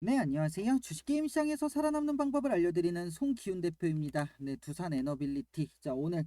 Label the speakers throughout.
Speaker 1: 네, 안녕하세요. 주식게임 시장에서 살아남는 방법을 알려드리는 송기훈 대표입니다. 네, 두산 에너빌리티. 자, 오늘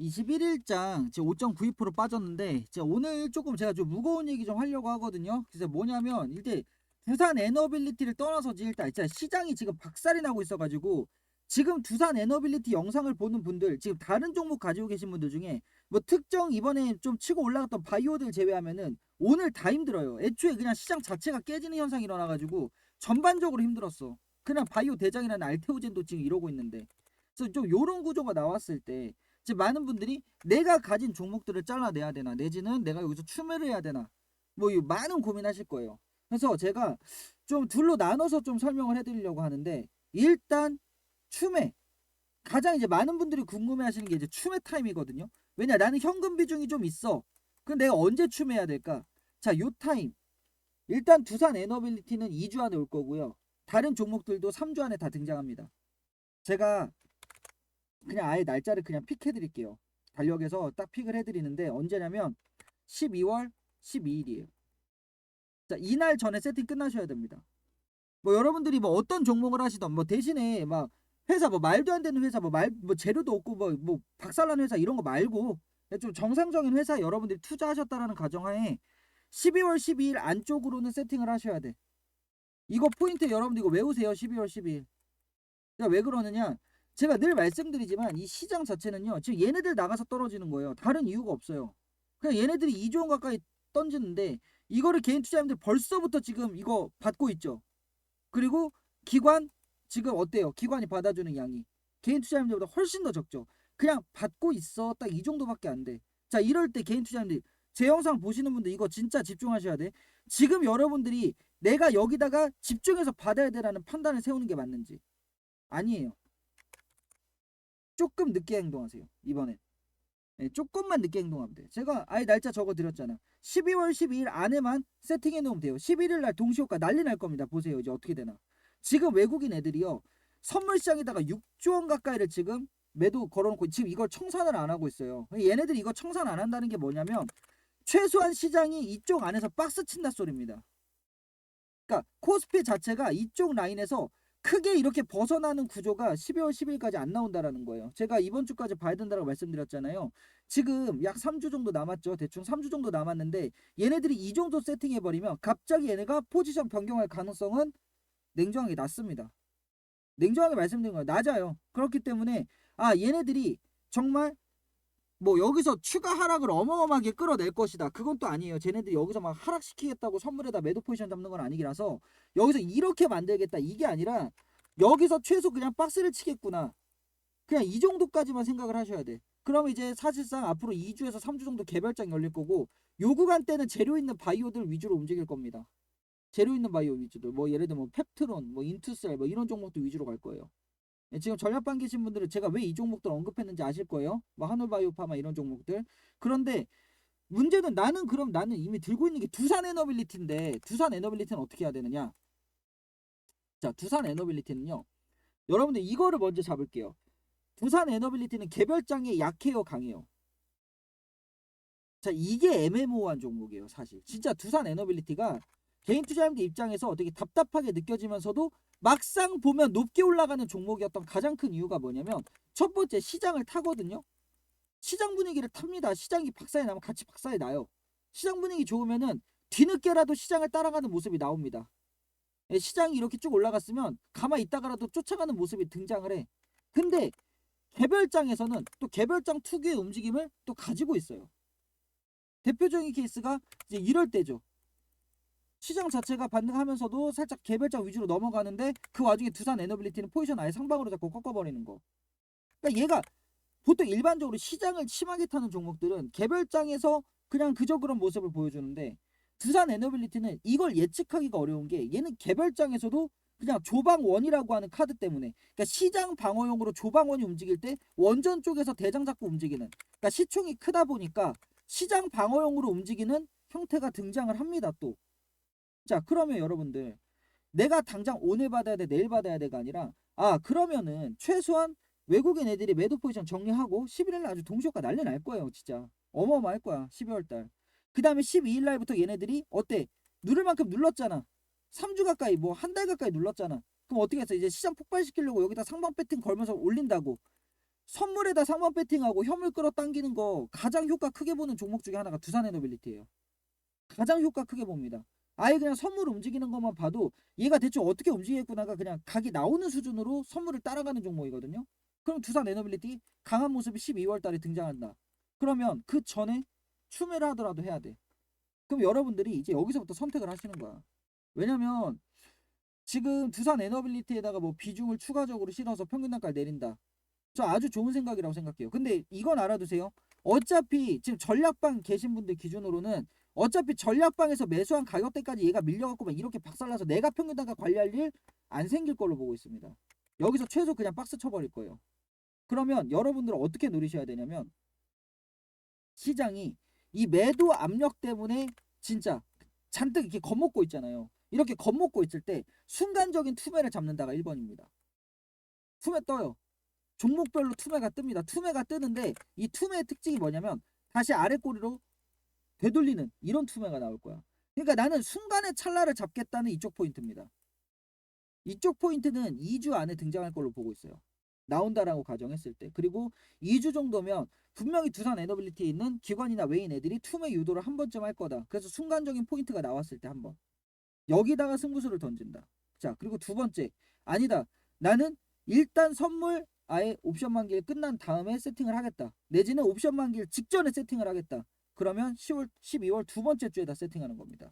Speaker 1: 21일장 5.92% 빠졌는데, 자, 오늘 조금 제가 좀 무거운 얘기 좀 하려고 하거든요. 그래서 뭐냐면, 일단 두산 에너빌리티를 떠나서 일단 진짜 시장이 지금 박살이 나고 있어가지고, 지금 두산 에너빌리티 영상을 보는 분들, 지금 다른 종목 가지고 계신 분들 중에, 뭐 특정 이번에 좀 치고 올라갔던 바이오들 제외하면은, 오늘 다 힘들어요. 애초에 그냥 시장 자체가 깨지는 현상이 일어나가지고, 전반적으로 힘들었어. 그냥 바이오 대장이라는 알테오젠도 지금 이러고 있는데. 그래서 좀 요런 구조가 나왔을 때 이제 많은 분들이 내가 가진 종목들을 잘라내야 되나 내지는 내가 여기서 추매를 해야 되나 뭐이 많은 고민하실 거예요. 그래서 제가 좀 둘로 나눠서 좀 설명을 해드리려고 하는데 일단 추매 가장 이제 많은 분들이 궁금해하시는 게 이제 추매 타임이거든요. 왜냐 나는 현금 비중이 좀 있어. 그럼 내가 언제 추매해야 될까? 자, 요 타임 일단 두산 에너빌리티는 2주 안에 올 거고요. 다른 종목들도 3주 안에 다 등장합니다. 제가 그냥 아예 날짜를 그냥 픽해 드릴게요. 달력에서 딱 픽을 해 드리는데 언제냐면 12월 12일이에요. 자, 이날 전에 세팅 끝나셔야 됩니다. 뭐 여러분들이 뭐 어떤 종목을 하시던 뭐 대신에 막 회사 뭐 말도 안 되는 회사 뭐 말 뭐 재료도 없고 뭐 뭐 박살난 회사 이런 거 말고 좀 정상적인 회사 여러분들이 투자하셨다라는 가정하에 12월 12일 안쪽으로는 세팅을 하셔야 돼. 이거 포인트 여러분들 이거 외우세요. 12월 12일. 그러니까 왜 그러느냐? 제가 늘 말씀드리지만 이 시장 자체는요. 지금 얘네들 나가서 떨어지는 거예요. 다른 이유가 없어요. 그냥 얘네들이 2조 원 가까이 던지는데 이거를 개인 투자자님들 벌써부터 지금 이거 받고 있죠. 그리고 기관 지금 어때요? 기관이 받아주는 양이 개인 투자자님들보다 훨씬 더 적죠. 그냥 받고 있어. 딱 이 정도밖에 안 돼. 자 이럴 때 개인 투자자님들 제 영상 보시는 분들 이거 진짜 집중하셔야 돼. 지금 여러분들이 내가 여기다가 집중해서 받아야 되라는 판단을 세우는 게 맞는지 아니에요. 조금 늦게 행동하세요. 이번엔. 네, 조금만 늦게 행동하면 돼. 제가 아예 날짜 적어 드렸잖아. 12월 12일 안에만 세팅해 놓으면 돼요. 11일 날 동시효과 난리 날 겁니다. 보세요. 이제 어떻게 되나. 지금 외국인 애들이요. 선물 시장에다가 6조 원 가까이를 지금 매도 걸어놓고 지금 이걸 청산을 안 하고 있어요. 얘네들이 이거 청산 안 한다는 게 뭐냐면 최소한 시장이 이쪽 안에서 박스 친다 소리입니다. 그러니까 코스피 자체가 이쪽 라인에서 크게 이렇게 벗어나는 구조가 12월 10일까지 안 나온다라는 거예요. 제가 이번 주까지 봐야 된다고 말씀드렸잖아요. 지금 약 3주 정도 남았죠. 대충 3주 정도 남았는데 얘네들이 이 정도 세팅해 버리면 갑자기 얘네가 포지션 변경할 가능성은 냉정하게 낮습니다. 냉정하게 말씀드린 거예요. 낮아요. 그렇기 때문에 아 얘네들이 정말 뭐 여기서 추가 하락을 어마어마하게 끌어낼 것이다. 그건 또 아니에요. 쟤네들이 여기서 막 하락시키겠다고 선물에다 매도 포지션 잡는 건 아니라서 여기서 이렇게 만들겠다. 이게 아니라 여기서 최소 그냥 박스를 치겠구나. 그냥 이 정도까지만 생각을 하셔야 돼. 그럼 이제 사실상 앞으로 2주에서 3주 정도 개별장 열릴 거고 요 구간 때는 재료 있는 바이오들 위주로 움직일 겁니다. 재료 있는 바이오 위주들. 뭐 예를 들면 뭐 펩트론, 뭐 인투셀 뭐 이런 종목도 위주로 갈 거예요. 예, 지금 전략반 계신 분들은 제가 왜 이 종목들 언급했는지 아실 거예요. 뭐 한올바이오파마 이런 종목들. 그런데 문제는 나는 그럼 나는 이미 들고 있는 게 두산 에너빌리티인데 두산 에너빌리티는 어떻게 해야 되느냐? 자, 두산 에너빌리티는요. 여러분들 이거를 먼저 잡을게요. 두산 에너빌리티는 개별장에 약해요, 강해요. 자, 이게 애매모호한 종목이에요, 사실. 진짜 두산 에너빌리티가 개인 투자자님들 입장에서 어떻게 답답하게 느껴지면서도 막상 보면 높게 올라가는 종목이었던 가장 큰 이유가 뭐냐면 첫 번째 시장을 타거든요. 시장 분위기를 탑니다. 시장이 박살이 나면 같이 박살이 나요. 시장 분위기 좋으면은 뒤늦게라도 시장을 따라가는 모습이 나옵니다. 예, 시장이 이렇게 쭉 올라갔으면 가만히 있다가라도 쫓아가는 모습이 등장을 해. 근데 개별장에서는 또 개별장 특유의 움직임을 또 가지고 있어요. 대표적인 케이스가 이제 이럴 때죠. 시장 자체가 반등하면서도 살짝 개별장 위주로 넘어가는데 그 와중에 두산 에너빌리티는 포지션 아예 상방으로 잡고 꺾어버리는 거. 그러니까 얘가 보통 일반적으로 시장을 심하게 타는 종목들은 개별장에서 그냥 그저 그런 모습을 보여주는데 두산 에너빌리티는 이걸 예측하기가 어려운 게 얘는 개별장에서도 그냥 조방원이라고 하는 카드 때문에 그러니까 시장 방어용으로 조방원이 움직일 때 원전 쪽에서 대장 잡고 움직이는 그러니까 시총이 크다 보니까 시장 방어용으로 움직이는 형태가 등장을 합니다 또 자, 그러면 여러분들 내가 당장 오늘 받아야 돼, 내일 받아야 돼가 아니라 아, 그러면은 최소한 외국인 애들이 매도 포지션 정리하고 11일 날 아주 동시효과 난리 날 거예요, 진짜. 어마어마할 거야, 12월 달. 그 다음에 12일 날부터 얘네들이 어때? 누를 만큼 눌렀잖아. 3주 가까이 뭐 한 달 가까이 눌렀잖아. 그럼 어떻게 했어? 이제 시장 폭발시키려고 여기다 상방 배팅 걸면서 올린다고. 선물에다 상방 배팅하고 현물 끌어당기는 거 가장 효과 크게 보는 종목 중에 하나가 두산 에너빌리티예요. 가장 효과 크게 봅니다. 아예 그냥 선물 움직이는 것만 봐도 얘가 대충 어떻게 움직이겠구나가 그냥 각이 나오는 수준으로 선물을 따라가는 종목이거든요. 그럼 두산 에너빌리티 강한 모습이 12월 달에 등장한다. 그러면 그 전에 추매를 하더라도 해야 돼. 그럼 여러분들이 이제 여기서부터 선택을 하시는 거야. 왜냐면 지금 두산 에너빌리티에다가 뭐 비중을 추가적으로 실어서 평균 단가를 내린다. 저 아주 좋은 생각이라고 생각해요. 근데 이건 알아두세요. 어차피 지금 전략방 계신 분들 기준으로는 어차피 전략방에서 매수한 가격대까지 얘가 밀려갖고 막 이렇게 박살나서 내가 평균 단가 관리할 일 안 생길 걸로 보고 있습니다. 여기서 최소 그냥 박스 쳐버릴 거예요. 그러면 여러분들은 어떻게 누리셔야 되냐면 시장이 이 매도 압력 때문에 진짜 잔뜩 이렇게 겁먹고 있잖아요. 이렇게 겁먹고 있을 때 순간적인 투매를 잡는다가 1번입니다. 투매 떠요. 종목별로 투매가 뜹니다. 투매가 뜨는데 이 투매의 특징이 뭐냐면 다시 아래 꼬리로 되돌리는 이런 투매가 나올 거야. 그러니까 나는 순간의 찰나를 잡겠다는 이쪽 포인트입니다. 이쪽 포인트는 2주 안에 등장할 걸로 보고 있어요. 나온다라고 가정했을 때. 그리고 2주 정도면 분명히 두산 에너빌리티에 있는 기관이나 외인 애들이 투매 유도를 한 번쯤 할 거다. 그래서 순간적인 포인트가 나왔을 때 한 번. 여기다가 승부수를 던진다. 자, 그리고 두 번째. 아니다. 나는 일단 선물 아예 옵션 만기일 끝난 다음에 세팅을 하겠다. 내지는 옵션 만기일 직전에 세팅을 하겠다. 그러면 10월, 12월 두 번째 주에다 세팅하는 겁니다.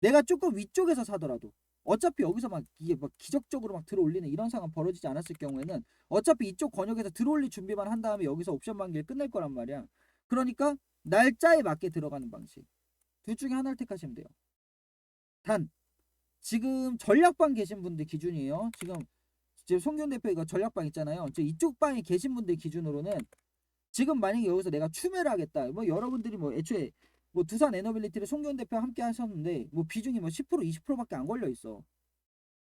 Speaker 1: 내가 조금 위쪽에서 사더라도 어차피 여기서 막 이게 막 기적적으로 막 들어올리는 이런 상황 벌어지지 않았을 경우에는 어차피 이쪽 권역에서 들어올릴 준비만 한 다음에 여기서 옵션 만기를 끝낼 거란 말이야. 그러니까 날짜에 맞게 들어가는 방식. 둘 중에 하나를 택하시면 돼요. 단 지금 전략방 계신 분들 기준이에요. 지금 지금 송균 대표 이거 전략방 있잖아요. 저 이쪽 방에 계신 분들 기준으로는 지금 만약에 여기서 내가 추매를 하겠다. 뭐 여러분들이 뭐 애초에 뭐 두산 에너빌리티를 송균 대표 함께 하셨는데 뭐 비중이 뭐 10% 20%밖에 안 걸려 있어.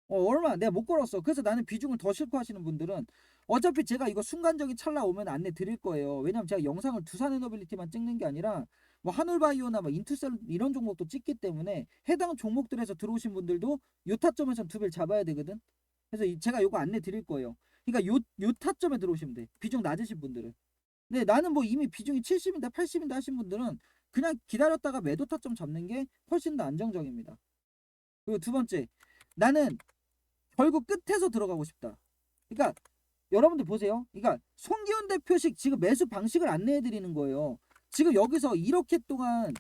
Speaker 1: 어 얼마 내가 못 걸었어. 그래서 나는 비중을 더 싫고 하시는 분들은 어차피 제가 이거 순간적인 찰나 오면 안내 드릴 거예요. 왜냐면 제가 영상을 두산 에너빌리티만 찍는 게 아니라 뭐 한울바이오나 뭐 인투셀 이런 종목도 찍기 때문에 해당 종목들에서 들어오신 분들도 요 타점에서 두 배를 잡아야 되거든. 그래서 이- 제가 요거 안내 드릴 거예요. 그러니까 요, 요 타점에 들어오시면 돼. 비중 낮으신 분들은. 근데 나는 뭐 이미 비중이 70인다 80인다 하신 분들은 그냥 기다렸다가 매도 타점 잡는 게 훨씬 더 안정적입니다. 그리고 두 번째, 나는 결국 끝에서 들어가고 싶다. 그러니까 여러분들 보세요. 그러니까 송기훈 대표식 지금 매수 방식을 안내해 드리는 거예요. 지금 여기서 이렇게 동안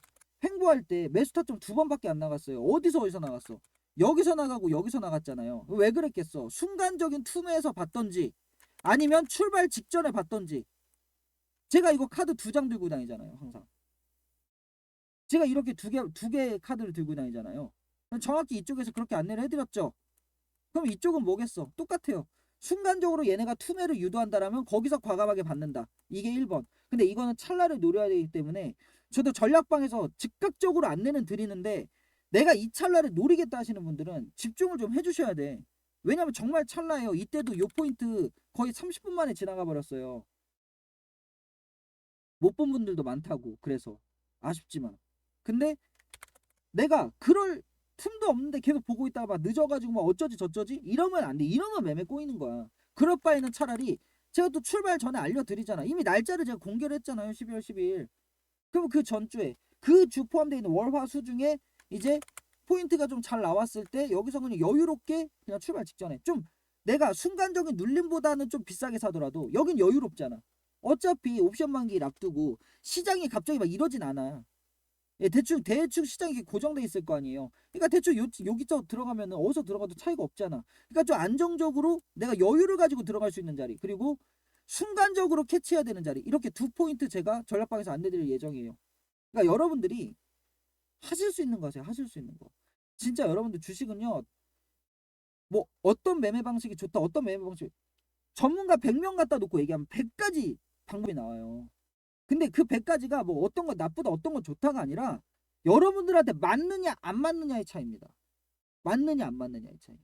Speaker 1: 횡보할 때 매수 타점 두 번밖에 안 나갔어요. 어디서 어디서 나갔어? 여기서 나가고 여기서 나갔잖아요. 왜 그랬겠어? 순간적인 투매에서 봤던지 아니면 출발 직전에 봤던지 제가 이거 카드 두 장 들고 다니잖아요. 항상. 제가 이렇게 두 개 두 개의 카드를 들고 다니잖아요. 정확히 이쪽에서 그렇게 안내를 해드렸죠. 그럼 이쪽은 뭐겠어? 똑같아요. 순간적으로 얘네가 투매를 유도한다라면 거기서 과감하게 받는다. 이게 1번. 근데 이거는 찰나를 노려야 되기 때문에 저도 전략방에서 즉각적으로 안내는 드리는데 내가 이 찰나를 노리겠다 하시는 분들은 집중을 좀 해주셔야 돼. 왜냐면 정말 찰나예요. 이때도 요 포인트 거의 30분 만에 지나가 버렸어요. 못 본 분들도 많다고 그래서 아쉽지만 근데 내가 그럴 틈도 없는데 계속 보고 있다가 막 늦어가지고 막 어쩌지 저쩌지 이러면 안 돼. 이러면 매매 꼬이는 거야. 그럴 바에는 차라리 제가 또 출발 전에 알려드리잖아. 이미 날짜를 제가 공개를 했잖아요. 12월 12일. 그럼 그 전주에 그 주 포함되어 있는 월화수 중에 이제 포인트가 좀 잘 나왔을 때 여기서 그냥 여유롭게 그냥 출발 직전에 좀 내가 순간적인 눌림보다는 좀 비싸게 사더라도 여긴 여유롭잖아. 어차피 옵션 만기를 앞두고 시장이 갑자기 막 이러진 않아. 예, 대충 대충 시장이 고정돼 있을 거 아니에요. 그러니까 대충 요, 여기서 들어가면은 어디서 들어가도 차이가 없잖아. 그러니까 좀 안정적으로 내가 여유를 가지고 들어갈 수 있는 자리 그리고 순간적으로 캐치해야 되는 자리 이렇게 두 포인트 제가 전략방에서 안내드릴 예정이에요. 그러니까 여러분들이 하실 수 있는 거세요. 하실 수 있는 거. 진짜 여러분들 주식은요. 뭐 어떤 매매 방식이 좋다, 어떤 매매 방식 전문가 100명 갖다 놓고 얘기하면 100가지 방법이 나와요. 근데 그 100가지가 뭐 어떤 건 나쁘다, 어떤 건 좋다가 아니라 여러분들한테 맞느냐 안 맞느냐의 차이입니다. 맞느냐 안 맞느냐의 차이.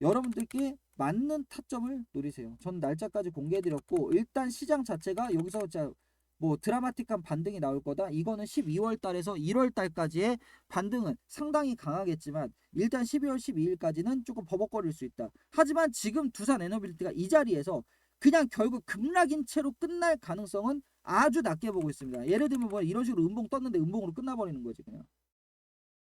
Speaker 1: 여러분들께 맞는 타점을 노리세요. 전 날짜까지 공개해드렸고 일단 시장 자체가 여기서 진짜 뭐 드라마틱한 반등이 나올 거다. 이거는 12월 달에서 1월 달까지의 반등은 상당히 강하겠지만 일단 12월 12일까지는 조금 버벅거릴 수 있다. 하지만 지금 두산 에너빌리티가 이 자리에서 그냥 결국 급락인 채로 끝날 가능성은 아주 낮게 보고 있습니다. 예를 들면 뭐 이런 식으로 음봉 떴는데 음봉으로 끝나버리는 거지 그냥.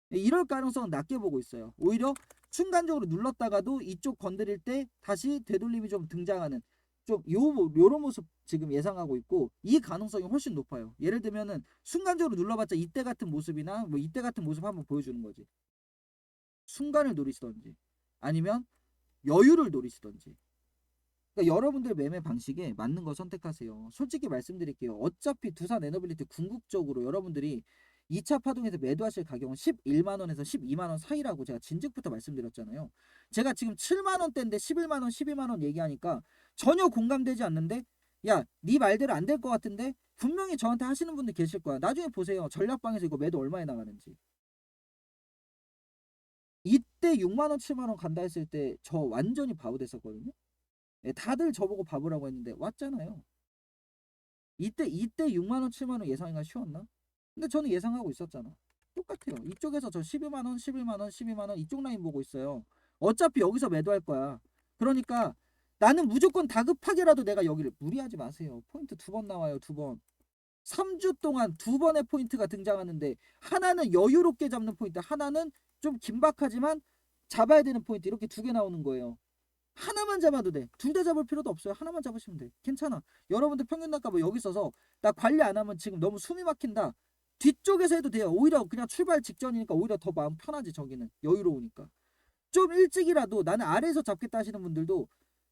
Speaker 1: 이럴 가능성은 낮게 보고 있어요. 오히려 순간적으로 눌렀다가도 이쪽 건드릴 때 다시 되돌림이 좀 등장하는 좀 요, 요런 모습 지금 예상하고 있고 이 가능성이 훨씬 높아요. 예를 들면은 순간적으로 눌러봤자 이때 같은 모습이나 뭐 이때 같은 모습 한번 보여주는 거지. 순간을 노리시던지 아니면 여유를 노리시던지. 그러니까 여러분들 매매 방식에 맞는 거 선택하세요. 솔직히 말씀드릴게요. 어차피 두산 에너빌리티 궁극적으로 여러분들이 2차 파동에서 매도하실 가격은 11만 원에서 12만 원 사이라고 제가 진즉부터 말씀드렸잖아요. 제가 지금 7만 원대인데 11만 원, 12만 원 얘기하니까 전혀 공감되지 않는데 야, 네 말대로 안 될 것 같은데 분명히 저한테 하시는 분들 계실 거야. 나중에 보세요. 전략방에서 이거 매도 얼마에 나가는지. 이때 6만 원, 7만 원 간다 했을 때 저 완전히 바보 됐었거든요. 예, 다들 저보고 바보라고 했는데 왔잖아요. 이때 이때 6만 원, 7만 원 예상이가 쉬웠나? 근데 저는 예상하고 있었잖아. 똑같아요. 이쪽에서 저 12만 원, 11만 원, 12만 원 이쪽 라인 보고 있어요. 어차피 여기서 매도할 거야. 그러니까 나는 무조건 다급하게라도 내가 여기를 무리하지 마세요. 포인트 두 번 나와요. 두 번. 3주 동안 두 번의 포인트가 등장하는데 하나는 여유롭게 잡는 포인트, 하나는 좀 긴박하지만 잡아야 되는 포인트 이렇게 두 개 나오는 거예요. 하나만 잡아도 돼. 둘 다 잡을 필요도 없어요. 하나만 잡으시면 돼. 괜찮아. 여러분들 평균 단가 뭐 여기 있어서 나 관리 안 하면 지금 너무 숨이 막힌다. 뒤쪽에서 해도 돼요. 오히려 그냥 출발 직전이니까 오히려 더 마음 편하지 저기는. 여유로우니까. 좀 일찍이라도 나는 아래에서 잡겠다 하시는 분들도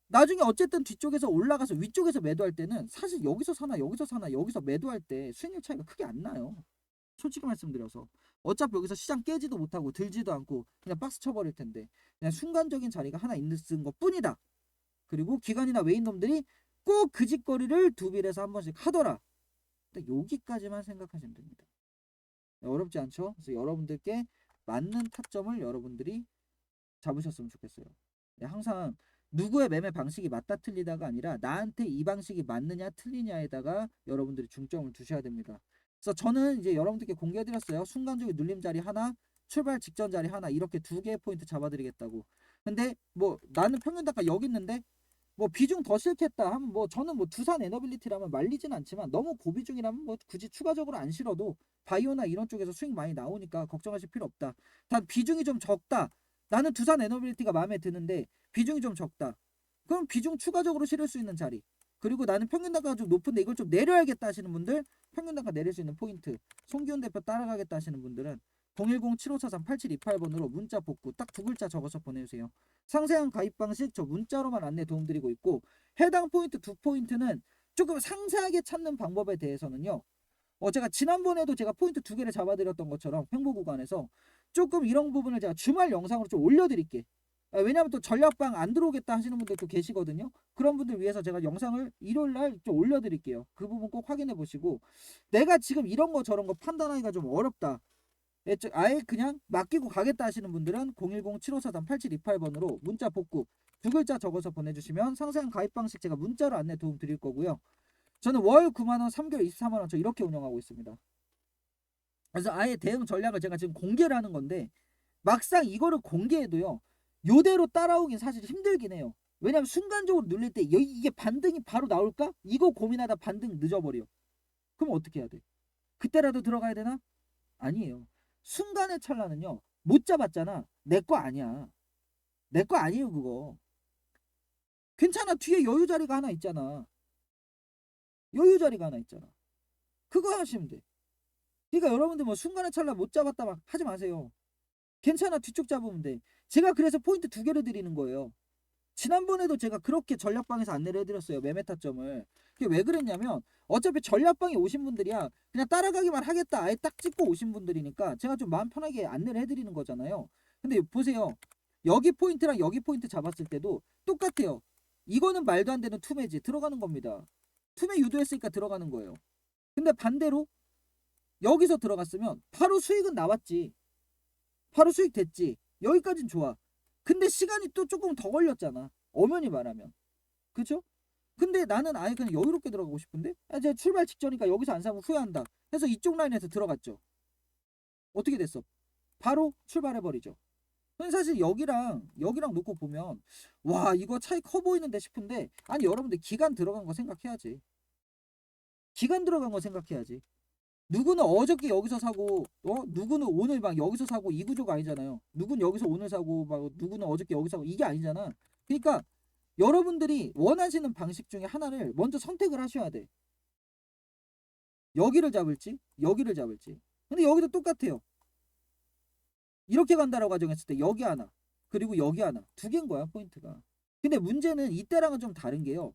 Speaker 1: 나중에 어쨌든 뒤쪽에서 올라가서 위쪽에서 매도할 때는 사실 여기서 사나 여기서 사나 여기서 매도할 때 수익률 차이가 크게 안 나요. 솔직히 말씀드려서 어차피 여기서 시장 깨지도 못하고 들지도 않고 그냥 박스 쳐버릴 텐데 그냥 순간적인 자리가 하나 있는 것 뿐이다. 그리고 기관이나 외인놈들이 꼭 그 짓거리를 두 빌에서 한 번씩 하더라. 딱 여기까지만 생각하시면 됩니다. 어렵지 않죠? 그래서 여러분들께 맞는 타점을 여러분들이 잡으셨으면 좋겠어요. 네, 항상 누구의 매매 방식이 맞다 틀리다가 아니라 나한테 이 방식이 맞느냐 틀리냐에다가 여러분들이 중점을 두셔야 됩니다. 그래서 저는 이제 여러분들께 공개해드렸어요. 순간적인 눌림 자리 하나, 출발 직전 자리 하나 이렇게 두 개의 포인트 잡아드리겠다고. 근데 뭐 나는 평균 단가 여기 있는데 뭐 비중 더 싫겠다 하면 뭐 저는 뭐 두산 에너빌리티라면 말리진 않지만 너무 고비중이라면 뭐 굳이 추가적으로 안 실어도 바이오나 이런 쪽에서 수익 많이 나오니까 걱정하실 필요 없다. 단 비중이 좀 적다. 나는 두산 에너빌리티가 마음에 드는데 비중이 좀 적다. 그럼 비중 추가적으로 실을 수 있는 자리. 그리고 나는 평균 단가가 좀 높은데 이걸 좀 내려야겠다 하시는 분들 평균 단가 내릴 수 있는 포인트. 송기훈 대표 따라가겠다 하시는 분들은 010-7543-8728번으로 문자 복구 딱 두 글자 적어서 보내주세요. 상세한 가입 방식 저 문자로만 안내 도움드리고 있고 해당 포인트 두 포인트는 조금 상세하게 찾는 방법에 대해서는요. 어 제가 지난번에도 제가 포인트 두 개를 잡아드렸던 것처럼 횡보 구간에서 조금 이런 부분을 제가 주말 영상으로 좀 올려드릴게. 아, 왜냐하면 또 전략방 안 들어오겠다 하시는 분들도 계시거든요. 그런 분들 위해서 제가 영상을 일요일 날 좀 올려드릴게요. 그 부분 꼭 확인해 보시고 내가 지금 이런 거 저런 거 판단하기가 좀 어렵다. 예, 저- 아예 그냥 맡기고 가겠다 하시는 분들은 010-7543-8728번으로 문자 복구 두 글자 적어서 보내주시면 상세한 가입 방식 제가 문자로 안내 도움 드릴 거고요. 저는 월 9만원, 3개월 24만원 저 이렇게 운영하고 있습니다. 그래서 아예 대응 전략을 제가 지금 공개를 하는 건데 막상 이거를 공개해도요. 요대로 따라오긴 사실 힘들긴 해요. 왜냐면 순간적으로 눌릴 때 여- 이게 반등이 바로 나올까? 이거 고민하다 반등 늦어버려. 그럼 어떻게 해야 돼? 그때라도 들어가야 되나? 아니에요. 순간의 찰나는요. 못 잡았잖아. 내 거 아니야. 내 거 아니에요 그거. 괜찮아. 뒤에 여유 자리가 하나 있잖아. 여유 자리가 하나 있잖아. 그거 하시면 돼. 그러니까 여러분들 뭐 순간의 찰나 못 잡았다 막 하지 마세요. 괜찮아. 뒤쪽 잡으면 돼. 제가 그래서 포인트 두 개를 드리는 거예요. 지난번에도 제가 그렇게 전략방에서 안내를 해드렸어요. 매매 타점을. 그게 왜 그랬냐면 어차피 전략방에 오신 분들이야 그냥 따라가기만 하겠다 아예 딱 찍고 오신 분들이니까 제가 좀 마음 편하게 안내를 해드리는 거잖아요. 근데 보세요. 여기 포인트랑 여기 포인트 잡았을 때도 똑같아요. 이거는 말도 안 되는 투매지 들어가는 겁니다. 투매 유도했으니까 들어가는 거예요. 근데 반대로 여기서 들어갔으면 바로 수익은 나왔지. 바로 수익 됐지. 여기까진 좋아. 근데 시간이 또 조금 더 걸렸잖아. 엄연히 말하면. 그죠? 근데 나는 아예 그냥 여유롭게 들어가고 싶은데 아, 제가 출발 직전이니까 여기서 안 사면 후회한다 해서 이쪽 라인에서 들어갔죠 어떻게 됐어 바로 출발해버리죠 근데 사실 여기랑 여기랑 놓고 보면 와 이거 차이 커 보이는데 싶은데 아니 여러분들 기간 들어간 거 생각해야지. 기간 들어간 거 생각해야지. 누구는 어저께 여기서 사고 어? 누구는 오늘 막 여기서 사고 이 구조가 아니잖아요. 누구는 여기서 오늘 사고 막 누구는 어저께 여기서 사고 이게 아니잖아. 그러니까 여러분들이 원하시는 방식 중에 하나를 먼저 선택을 하셔야 돼. 여기를 잡을지 여기를 잡을지. 근데 여기도 똑같아요 이렇게 간다라고 가정했을 때 여기 하나 그리고 여기 하나. 두 개인 거야 포인트가. 근데 문제는 이때랑은 좀 다른 게요.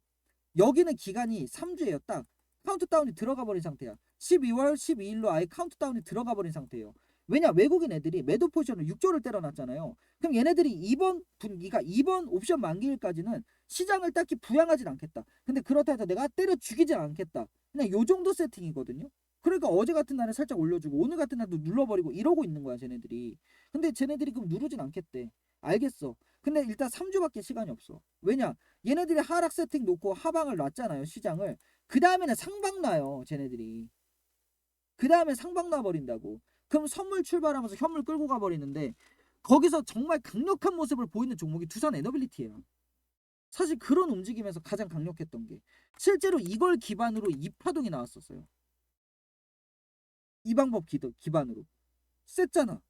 Speaker 1: 여기는 기간이 3주예요 딱. 카운트다운이 들어가 버린 상태야. 12월 12일로 아예 카운트다운이 들어가 버린 상태예요. 왜냐 외국인 애들이 매도 포지션을 6조를 때려놨잖아요. 그럼 얘네들이 이번 분기가 이번 옵션 만기일까지는 시장을 딱히 부양하진 않겠다. 근데 그렇다 해서 내가 때려 죽이진 않겠다. 그냥 요 정도 세팅이거든요 그러니까 어제 같은 날에 살짝 올려주고 오늘 같은 날도 눌러버리고 이러고 있는 거야 쟤네들이. 근데 쟤네들이 그럼 누르진 않겠대. 알겠어. 근데 일단 3주밖에 시간이 없어. 왜냐? 얘네들이 하락 세팅 놓고 하방을 놨잖아요 시장을. 그 다음에는 상방 놔요 쟤네들이. 그 다음에 상방 놔버린다고. 그럼 선물 출발하면서 현물 끌고 가버리는데 거기서 정말 강력한 모습을 보이는 종목이 두산 에너빌리티예요. 사실 그런 움직임에서 가장 강력했던 게 실제로 이걸 기반으로 이 파동이 나왔었어요 이 방법 기, 기반으로. 셌잖아.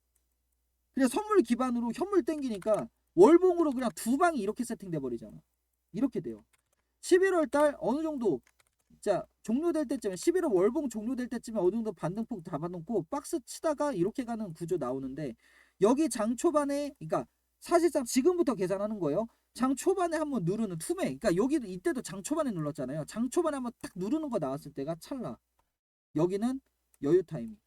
Speaker 1: 그냥 선물 기반으로 현물 땡기니까 월봉으로 그냥 두 방이 이렇게 세팅돼 버리잖아. 이렇게 돼요. 11월 달 어느 정도 자 종료될 때쯤에 11월 월봉 종료될 때쯤에 어느 정도 반등폭 잡아놓고 박스 치다가 이렇게 가는 구조 나오는데 여기 장 초반에 그러니까 사실상 지금부터 계산하는 거예요. 장 초반에 한번 누르는 투매 그러니까 여기도 이때도 장 초반에 눌렀잖아요. 장 초반에 한번 딱 누르는 거 나왔을 때가 찰나. 여기는 여유 타이밍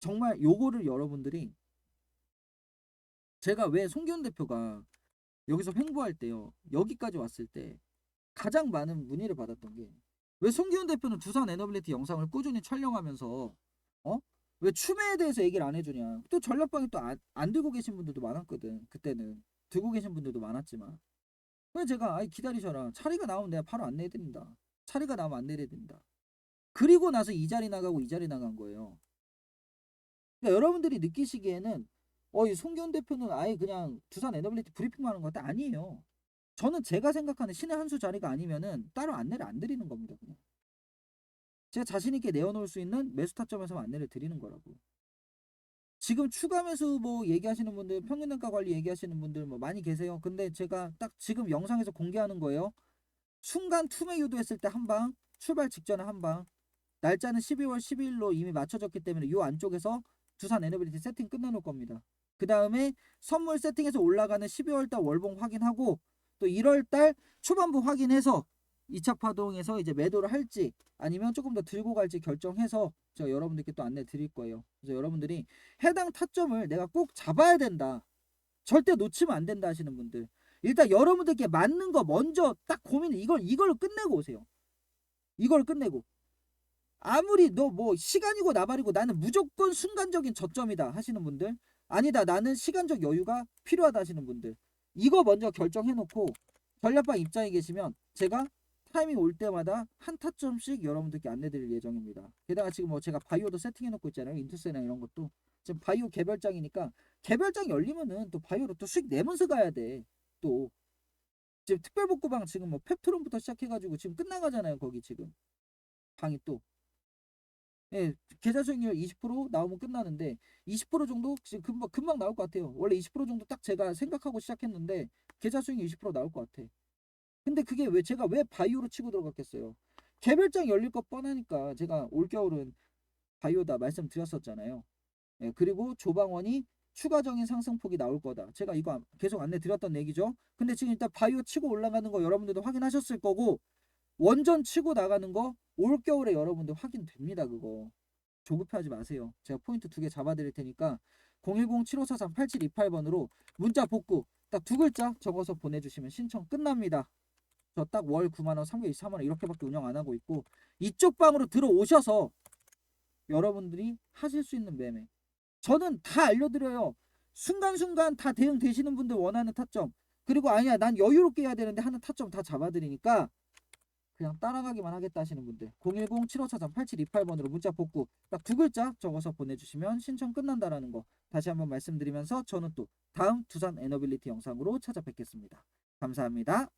Speaker 1: 정말 요거를 여러분들이 제가 왜 송기훈 대표가 여기서 횡보할 때요 여기까지 왔을 때 가장 많은 문의를 받았던 게 왜 송기훈 대표는 두산 에너빌리티 영상을 꾸준히 촬영하면서 어? 왜 추매에 대해서 얘기를 안 해주냐. 또 전략방에 또안 들고 계신 분들도 많았거든 그때는. 들고 계신 분들도 많았지만. 그래서 제가 아이 기다리셔라. 차리가 나오면 내가 바로 안 내드린다. 차리가 나오면 안 내드린다 그리고 나서 이 자리 나가고 이 자리 나간 거예요 그러니까 여러분들이 느끼시기에는 어, 이 송기훈 대표는 아예 그냥 두산 에너빌리티 브리핑만 하는 것 같아 아니에요 저는 제가 생각하는 신의 한 수 자리가 아니면은 따로 안내를 안 드리는 겁니다. 그냥. 제가 자신 있게 내어놓을 수 있는 매수 타점에서 안내를 드리는 거라고. 지금 추가 매수 뭐 얘기하시는 분들, 평균 단가 관리 얘기하시는 분들 뭐 많이 계세요. 근데 제가 딱 지금 영상에서 공개하는 거예요. 순간 투매 유도했을 때 한 방, 출발 직전에 한 방. 날짜는 12월 12일로 이미 맞춰졌기 때문에 요 안쪽에서 두산 에너빌리티 세팅 끝내놓을 겁니다. 그 다음에 선물 세팅해서 올라가는 12월달 월봉 확인하고 또 1월달 초반부 확인해서 2차 파동에서 이제 매도를 할지 아니면 조금 더 들고 갈지 결정해서 제가 여러분들께 또 안내 드릴 거예요. 그래서 여러분들이 해당 타점을 내가 꼭 잡아야 된다. 절대 놓치면 안 된다 하시는 분들. 일단 여러분들께 맞는 거 먼저 딱 고민을 이걸 이걸로 끝내고 오세요. 이걸 끝내고 아무리 너 뭐 시간이고 나발이고 나는 무조건 순간적인 저점이다 하시는 분들 아니다 나는 시간적 여유가 필요하다 하시는 분들 이거 먼저 결정해놓고 전략방 입장에 계시면 제가 타이밍 올 때마다 한 타점씩 여러분들께 안내드릴 예정입니다. 게다가 지금 뭐 제가 바이오도 세팅해놓고 있잖아요. 인투스나 이런 것도 지금 바이오 개별장이니까 개별장 열리면은 또 바이오로 또 수익 내면서 가야 돼. 또 지금 특별복구방 지금 뭐 펩트론부터 시작해가지고 지금 끝나가잖아요. 거기 지금 방이 또 예, 계좌 수익률 20% 나오면 끝나는데 20% 정도 지금 금방 금방 나올 것 같아요. 원래 20% 정도 딱 제가 생각하고 시작했는데 계좌 수익률 20% 나올 것 같아. 근데 그게 왜 제가 왜 바이오로 치고 들어갔겠어요? 개별장 열릴 거 뻔하니까 제가 올겨울은 바이오다 말씀드렸었잖아요. 예, 그리고 조방원이 추가적인 상승폭이 나올 거다. 제가 이거 계속 안내 드렸던 얘기죠. 근데 지금 일단 바이오 치고 올라가는 거 여러분들도 확인하셨을 거고 원전 치고 나가는 거 올겨울에 여러분들 확인됩니다 그거. 조급해하지 마세요. 제가 포인트 두 개 잡아드릴 테니까 010-7543-8728번으로 문자 복구 딱 두 글자 적어서 보내주시면 신청 끝납니다. 저 딱 월 9만원 3개월 23만원 이렇게밖에 운영 안 하고 있고 이쪽 방으로 들어오셔서 여러분들이 하실 수 있는 매매. 저는 다 알려드려요. 순간순간 다 대응되시는 분들 원하는 타점. 그리고 아니야 난 여유롭게 해야 되는데 하는 타점 다 잡아드리니까 그냥 따라가기만 하겠다 하시는 분들 010-7543-8728번으로 문자 복구 딱 두 글자 적어서 보내주시면 신청 끝난다라는 거 다시 한번 말씀드리면서 저는 또 다음 두산 에너빌리티 영상으로 찾아뵙겠습니다. 감사합니다.